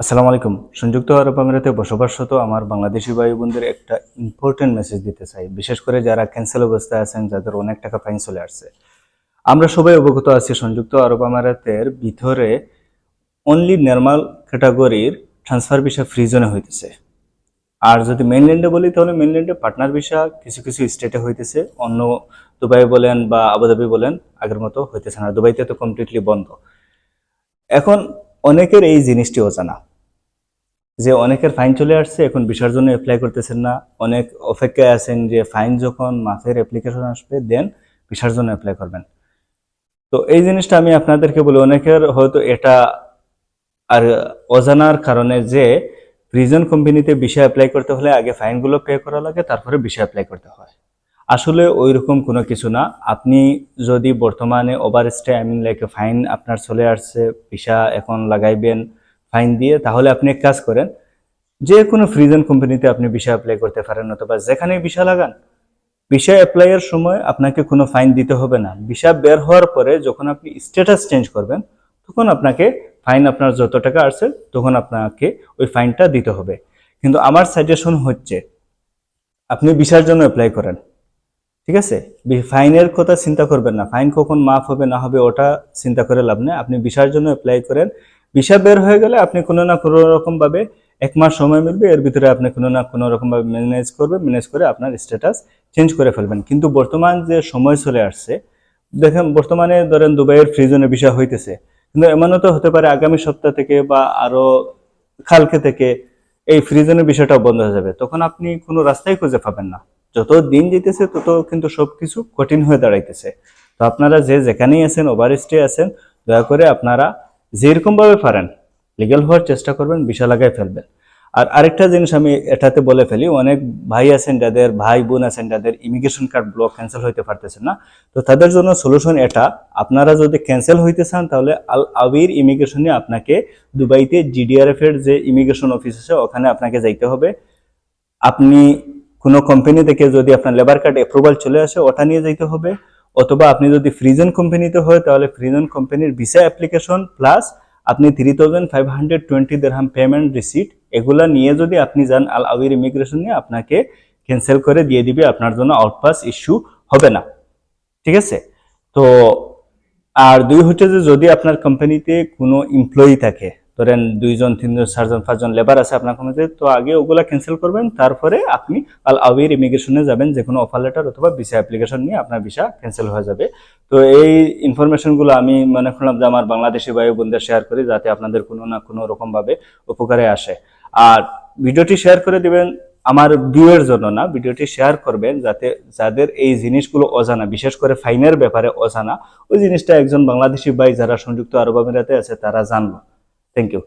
আসসালামু আলাইকুম। সংযুক্ত আরব আমিরাতে বসবাসরত আমার বাংলাদেশি ভাই বোনদের একটা ইম্পর্টেন্ট মেসেজ দিতে চাই। বিশেষ করে যারা ক্যান্সেল অবস্থায় আছেন, যাদের অনেক টাকা ফাইন চলে আসছে। আমরা সবাই অবগত আছি, সংযুক্ত আরব আমিরাতের ভিতরে অনলি নর্মাল ক্যাটাগরির ট্রান্সফার ভিসা ফ্রি জোনে হইতেছে। আর যদি মেইনল্যান্ডে বলি, তাহলে মেইনল্যান্ডে পার্টনার ভিসা কিছু কিছু স্টেটে হইতেছে। অন্য দুবাই বলেন বা আবুধাবি বলেন, আগের মতো হইতেছে না। দুবাইতে তো কমপ্লিটলি বন্ধ। এখন অনেকের এই জিনিসটি অজানা। যে অনেকের ফাইন চলে আসছে, এখন ভিসার জন্য অ্যাপ্লাই করতেছেন না। অনেক অপেক্ষায় আছেন যে ফাইন যখন মাসের অ্যাপ্লিকেশন আসবে দেন ভিসার জন্য অ্যাপ্লাই করবেন। তো এই জিনিসটা আমি আপনাদেরকে বলি, অনেকের হয়তো এটা আর অজানার কারণে যে প্রিজন কোম্পানিতে বিষয় অ্যাপ্লাই করতে হলে আগে ফাইনগুলো পে করা লাগে, তারপরে বিষয় অ্যাপ্লাই করতে হয়। আসলে ওই রকম কোনো কিছু না। আপনি যদি বর্তমানে ওভার মিন লাইক ফাইন আপনার চলে আসছে ভিসা এখন লাগাইবেন ফাইন দিয়ে, তাহলে আপনি এক কাজ করেন, যে কোনো ফ্রিজন কোম্পানিতে আপনি ভিসা অ্যাপ্লাই করতে পারেন অথবা যেখানে ভিসা লাগান ভিসা অ্যাপ্লাইয়ের সময় আপনাকে কোনো ফাইন দিতে হবে না। ভিসা বের হওয়ার পরে যখন আপনি স্ট্যাটাস চেঞ্জ করবেন, তখন আপনাকে ফাইন আপনার যত টাকা আসছে, তখন আপনাকে ওই ফাইনটা দিতে হবে। কিন্তু আমার সাজেশন হচ্ছে, আপনি ভিসার জন্য অ্যাপ্লাই করেন। ঠিক আছে? ফাইনের কথা চিন্তা করবেন না। ফাইন কখন মাফ হবে, না হবে, ওটা চিন্তা করে লাভ নেই। আপনি ভিসার জন্য অ্যাপ্লাই করেন। ভিসা বের হয়ে গেলে আপনি কোনো না কোনো রকম ভাবে এক মাস সময় মিলবে। এর ভিতরে আপনি কোনো না কোনো রকম ভাবে ম্যানেজ করবে ম্যানেজ করে আপনার স্ট্যাটাস চেঞ্জ করে ফেলবেন। কিন্তু বর্তমান যে সময় চলে আসছে, দেখেন বর্তমানে ধরেন দুবাইয়ের ফ্রিজনে ভিসা হইতেছে। কিন্তু এমনও তো হতে পারে আগামী সপ্তাহ থেকে বা আরও কালকে থেকে এই ফ্রিজনের বিষয়টা বন্ধ হয়ে যাবে। তখন আপনি কোনো রাস্তাই খুঁজে পাবেন না। যত দিন যেতেছে, তত কিন্তু সবকিছু কঠিন হয়ে দাঁড়াইতেছে। তো আপনারা যে যেখানেই আছেন ওভার স্টে আছেন, দয়া করে আপনারা যেরকম ভাবে পারেন লিগ্যাল হওয়ার চেষ্টা করবেন, বিশাল লাগাই ফেলবেন। আর আরেকটা জিনিস আমি এটাতে বলে ফেলি, অনেক ভাই আছেন যাদের, ভাই বোন আছেন যাদের ইমিগ্রেশন কার্ড ব্লক ক্যান্সেল হইতে পারতেছেন না, তো তাদের জন্য সলিউশন এটা, আপনারা যদি ক্যান্সেল হইতে চান, তাহলে আল আবির ইমিগ্রেশনে আপনাকে দুবাইতে জিডিআরএফ এর যে ইমিগ্রেশন অফিস আছে, ওখানে আপনাকে যাইতে হবে। আপনি কোনো কোম্পানি থেকে যদি আপনার লেবার কার্ড অ্যাপ্রুভাল চলে আসে, ওটা নিয়ে যাইতে হবে। অথবা আপনি যদি ফ্রিজন কোম্পানিতে হয়, তাহলে ফ্রিজন কোম্পানির ভিসা অ্যাপ্লিকেশন প্লাস আপনি three thousand five hundred twenty দেড়হাম payment receipt এগুলা নিয়ে যদি আপনি যান আল আবির ইমিগ্রেশন নিয়ে, আপনাকে ক্যান্সেল করে দিয়ে দিবে, আপনার জন্য আউটপাস ইস্যু হবে না। ঠিক আছে? তো, আর দুই হচ্ছে যে যদি আপনার কোম্পানিতে কোনো এমপ্লয়ি থাকে ধরেন দুইজন, তিনজন, চারজন, পাঁচজন লেবার আছে আপনার কোম্পানিতে তো আগে ওগুলা ক্যান্সেল করবেন, তারপরে আপনি আল আবির ইমিগ্রেশনে যাবেন যে কোনো অফার লেটার অথবা ভিসা অ্যাপ্লিকেশন নিয়ে আপনার ভিসা ক্যান্সেল হয়ে যাবে। তো এই ইনফরমেশনগুলো আমি মনে করলাম যে আমার বাংলাদেশি ভাই বোনদের শেয়ার করি, যাতে আপনাদের কোনো না কোনো রকমভাবে উপকারে আসে। আর ভিডিওটি শেয়ার করে দিবেন আমার ভিউয়ের জন্য না, ভিডিওটি শেয়ার করবেন যাতে যাদের এই জিনিসগুলো অজানা, বিশেষ করে ফাইনের ব্যাপারে অজানা, ওই জিনিসটা একজন বাংলাদেশি ভাই যারা সংযুক্ত আরব আমিরাতে আছে, তারা জানলো। Thank you